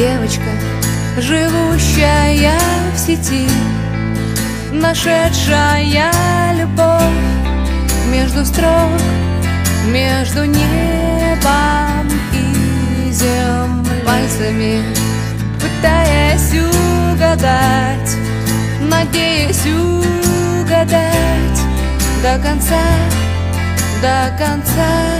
Девочка, живущая в сети Нашедшая любовь между строк Между небом и землей. Пальцами пытаясь угадать Надеясь угадать до конца, до конца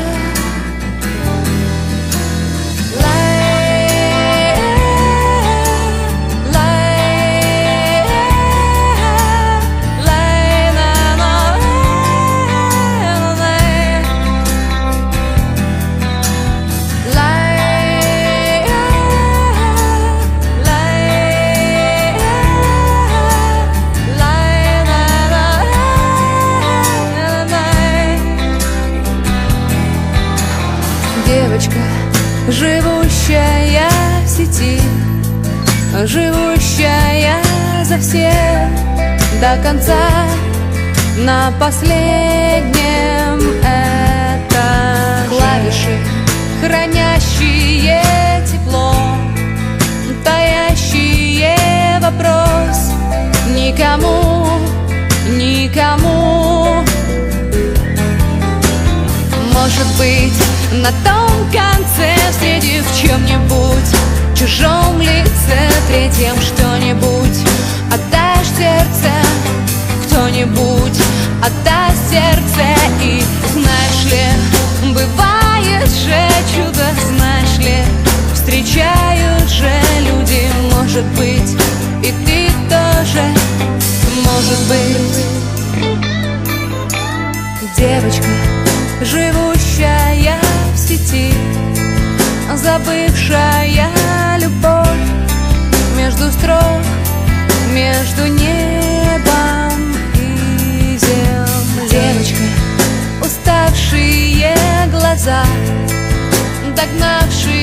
Девочка, живущая в сети Живущая за всех до конца На последнем это Клавиши, хранящие тепло Таящие вопрос. Никому, никому на том конце Встретив в чем-нибудь чужом лице Третьем что-нибудь. Отдашь сердце кто-нибудь Отдаст сердце и знаешь ли Бывает же чудо, знаешь ли Встречают же люди, может быть И ты тоже, может быть. Девочка, живущая Забывшая любовь между строк Между небом и землей. Девочка, уставшие глаза Догнавшие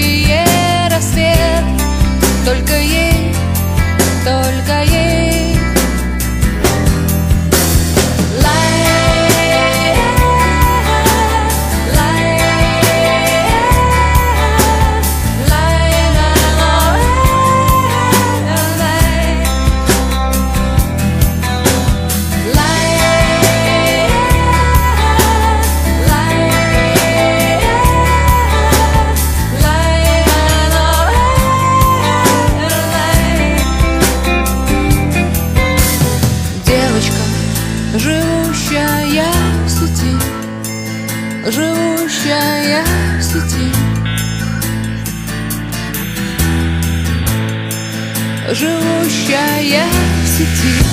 Живущая в сети. Живущая в сети